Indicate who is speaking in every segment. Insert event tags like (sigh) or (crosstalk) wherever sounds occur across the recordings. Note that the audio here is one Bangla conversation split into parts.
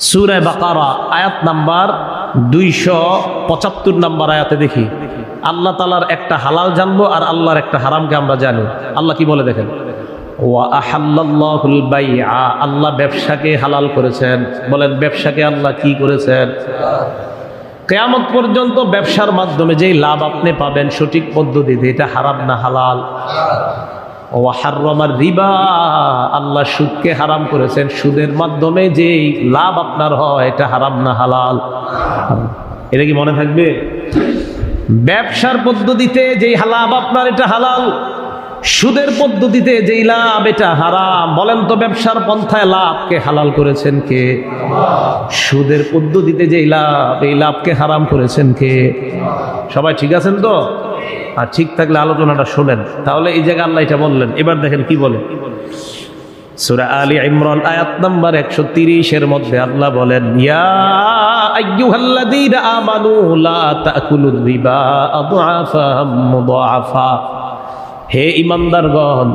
Speaker 1: সুরায় বাকারা, আয়াত নাম্বার দুইশো পঁচাত্তর নাম্বার আয়াতে দেখি। আল্লাহ তালার একটা হালাল জানব আর আল্লাহর একটা হারামকে আমরা জানি। আল্লাহ কি বলে দেখেন? আল্লাহ ব্যবসাকে হালাল করেছেন। বলেন, ব্যবসাকে আল্লাহ কি করেছেন? কেয়ামত পর্যন্ত ব্যবসার মাধ্যমে যেই লাভ আপনি পাবেন সঠিক পদ্ধতিতে, এটা হারাম না হালাল? ও হার্রমার রিবা, আল্লাহ সুদকে হারাম করেছেন। সুদের মাধ্যমে যেই লাভ আপনার হয়, এটা হারাম না হালাল। এটা কি মনে থাকবে? ব্যবসার পদ্ধতিতে যেই লাভ আপনার, এটা হালাল। সুদের পদ্ধতিতে যেই লাভ, এটা হারাম। বলেন তো, ব্যবসার পন্থায় লাভকে হালাল করেছেন কে? সুদের পদ্ধতিতে যেই লাভ, এই লাভকে হারাম করেছেন কে? সবাই ঠিক আছেন তো? আর ঠিক থাকলে আলোচনাটা শোনেন। তাহলে এই জায়গায় আল্লাহ এটা বললেন। এবার দেখেন কি বলে। সুরা আলী ইমরান, আয়াত নাম্বার একশো তিরিশের মধ্যে আল্লাহ বলেন হে ইমানদারগণ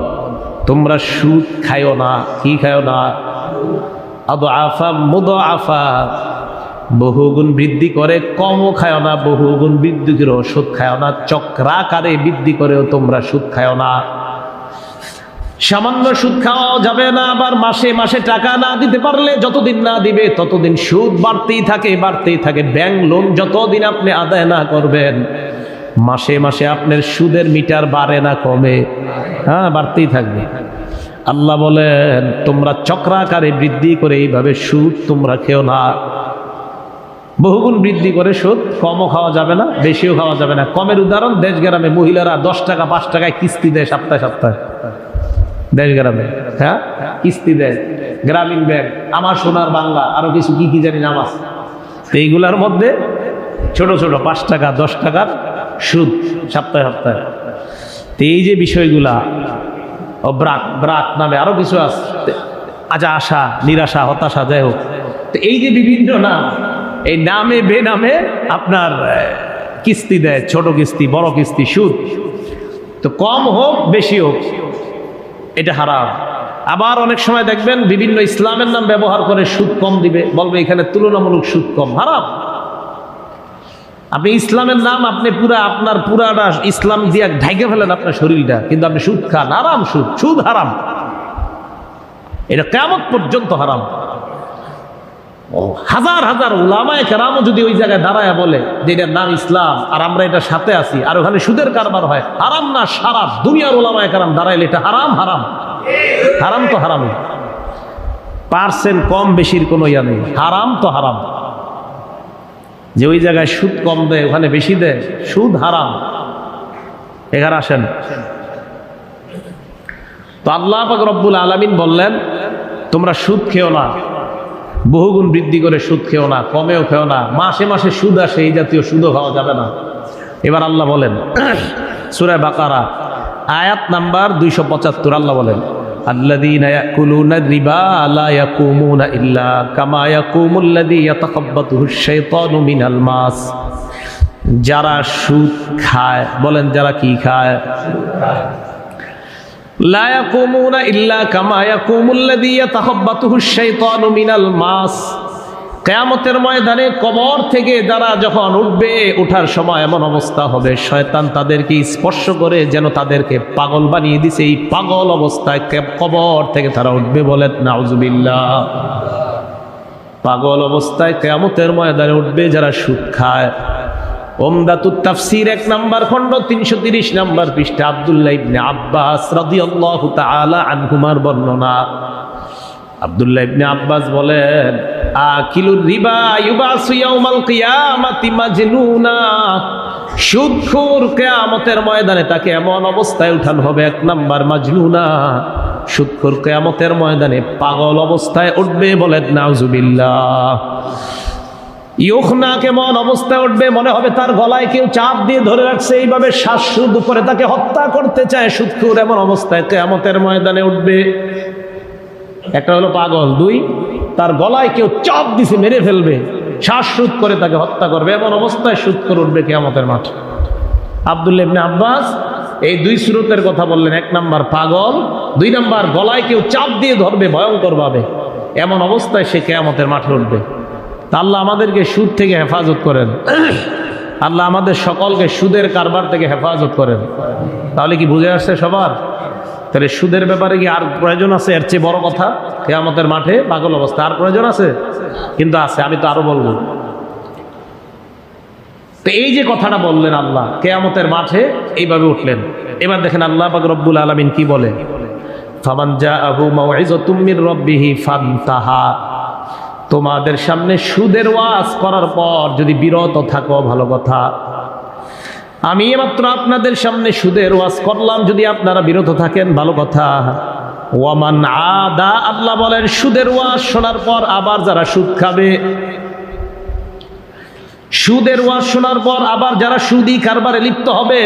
Speaker 1: তোমরা সুদ খায়ো না, কি খায়ো না? আদআফা মুদাআফা। বহুগুণ বৃদ্ধি করে, কমও খায় না, বহুগুণ বৃদ্ধি করে সুদ খায় না, চক্রাকারে বৃদ্ধি করেও তোমরা সুদ খায় না। সামান্য সুদ খাওয়াও যাবে না, আবার মাসে মাসে টাকা না দিতে পারলে যতদিন না দিবে, ততদিন সুদ বাড়তেই থাকে বাড়তেই থাকে। ব্যাংক লোন যতদিন আপনি আদায় না করবেন, মাসে মাসে আপনার সুদের মিটার বাড়ে না, কমে। হ্যাঁ বাড়তেই থাকবে। আল্লাহ বলেন, তোমরা চক্রাকারে বৃদ্ধি করে এইভাবে সুদ তোমরা খেও না। বহুগুণ বৃদ্ধি করে সুদ, কমও খাওয়া যাবে না, বেশিও খাওয়া যাবে না। কমের উদাহরণ, দেশ গ্রামে মহিলারা দশ টাকা, পাঁচ টাকায় কিস্তি দেয় সপ্তাহে সপ্তাহে। দেশ গ্রামে হ্যাঁ? কিস্তি দেয়, গ্রামীণ ব্যাংক, আমার সোনার বাংলা, আরও কিছু কি কি জানি নাম আছে। তো এইগুলার মধ্যে ছোট ছোট পাঁচ টাকা, দশ টাকার সুদ সপ্তাহে সপ্তাহে। তো এই যে বিষয়গুলা, ও ব্রাক ব্রাক নামে আরও কিছু আছে। আজা আশা, নিরাশা, হতাশা, যাই হোক। তো এই যে বিভিন্ন নাম এই নামে বেনামে আপনার কিস্তি দেয়, ছোট কিস্তি, বড় কিস্তি, সুদ। তো কম হোক, বেশি হোক, এটা হারাম। আবার অনেক সময় দেখবেন বিভিন্ন ইসলামের নাম ব্যবহার করে সুদ কম দিবে, বলবে এখানে তুলনামূলক সুদ কম, হারাম। আপনি ইসলামের নাম আপনি পুরা আপনার পুরাটা ইসলাম দিয়ে ঢাইকে ফেলেন আপনার শরীরটা, কিন্তু আপনি সুদ খান আরাম সুদ সুদ হারাম। এটা কেমন পর্যন্ত হারাম। হাজার হাজার ওলামায় কেরামও যদি ওই জায়গায় দাঁড়ায় বলে যে এটার নাম ইসলাম আর আমরা এটার সাথে আছি, আর ওখানে সুদের কারবার হয়, হারাম না, সারা দুনিয়ার ওলামায় কেরাম দাঁড়াইলে এটা হারাম হারাম? হারাম তো হারামই। পার্সেন্ট কম বেশির কোনো ইয়া নেই। হারাম তো হারাম। যে ওই জায়গায় সুদ কম দেয়, ওখানে বেশি দেয়, সুদ হারাম। এখানে আসেন। তো আল্লাহ পাক রব্বুল আলমিন বললেন, তোমরা সুদ খেও না। বহুগুণ বৃদ্ধি করে সুদ খেও না কমেও খেও না মাসে মাসে সুদ আসে এই জাতীয় সুদও খাওয়া যাবে না এবার আল্লাহ বলেন (clears throat) সুরায় বাকারা আয়াত নাম্বার দুইশো পঁচাত্তর আল্লাহ বলেন الذين يأكلون الربا لا يقومون إلا كما يقوم الذي يتخبطه الشيطان من الماس যারা সুদ খায় বলেন যারা কি খায় কেয়ামতের ময়দানে কবর থেকে যারা যখন উঠবে ওঠার সময় এমন অবস্থা হবে শয়তান তাদেরকে স্পর্শ করে যেন তাদেরকে পাগল বানিয়ে দিছে এই পাগল অবস্থায় কবর থেকে তারা উঠবে বলেন নাউজুবিল্লাহ পাগল অবস্থায় কেয়ামতের ময়দানে উঠবে যারা সুদ খায় ওমদাতুত তাফসির এক নাম্বার খণ্ড, তিনশো তিরিশ নাম্বার পৃষ্ঠা আব্বাস বর্ণনা। আব্বাস বলেন রিবা কিয়ামতের ময়দানে তাকে এমন অবস্থায় উঠান হবে, এক নাম্বার মাজনুনা। সুদখোর কেয়ামতের ময়দানে পাগল অবস্থায় উঠবে বলেন নাউজুবিল্লাহ। ইউখনা কেমন অবস্থায় উঠবে, মনে হবে তার গলায় কেউ চাপ দিয়ে ধরে রাখছে, এইভাবে শ্বাসরুদ্ধ করে তাকে হত্যা করতে চায় সুৎখুর এমন অবস্থায় কেয়ামতের ময়দানে উঠবে। একটা হলো পাগল, দুই, তার গলায় কেউ চাপ দিছে, মেরে ফেলবে শ্বাসরুদ্ধ করে তাকে হত্যা করবে, এমন অবস্থায় সুদ উঠবে কেয়ামতের মাঠ। আব্দুল্লাহ ইবনে আব্বাস এই দুই স্রোতের কথা বললেন, এক নাম্বার পাগল, দুই নাম্বার গলায় কেউ চাপ দিয়ে ধরবে ভয়ঙ্কর ভাবে এমন অবস্থায় সে কেয়ামতের মাঠে উঠবে। আল্লাহ আমাদেরকে সুদ থেকে হেফাজত করেন। আল্লাহ আমাদের সকলকে সুদের কারবার থেকে হেফাজত করেন। তাহলে কি বুঝে আসছে সবার? তাহলে সুদের ব্যাপারে কি আর প্রয়োজন আছে? এর চেয়ে বড় কথা, কেয়ামতের মাঠে পাগল অবস্থা। আর প্রয়োজন আছে? কিন্তু আছে, আমি তো আরও বলব। তো এই যে কথাটা বললেন আল্লাহ, কেয়ামতের মাঠে এইভাবে উঠলেন। এবার দেখেন আল্লাহ পাক রব্বুল আলমিন কি বলে? ফামান জাআহু মাউইযাতুম মির রাব্বিহি ফান্তাহা। তোমাদের সামনে সুদের ওয়াজ করার পর যদি বিরত থাকো, ভালো কথা। আমি মাত্র আপনাদের সামনে সুদের ওয়াজ করলাম, যদি আপনারা বিরত থাকেন, ভালো কথা। ওয়ামান আদা, আল্লাহ বলেন, সুদের ওয়াজ শোনার পর আবার যারা সুদ খাবে। সুদের ওয়াজ শোনার পর আবার যারা সুদি কারবারে লিপ্ত হবে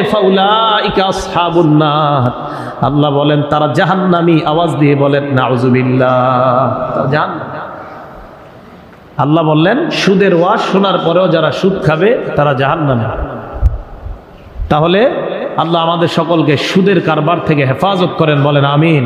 Speaker 1: আল্লাহ বলেন, তারা জাহান্নামি আওয়াজ দিয়ে বলেন, নাউজুবিল্লাহ। তারা জাহান্নামী। আল্লাহ বললেন, সুদের ওয়াজ শোনার পরেও যারা সুদ খাবে, তারা জাহান নামে তাহলে আল্লাহ আমাদের সকলকে সুদের কারবার থেকে হেফাজত করেন, বলেন, আমিন।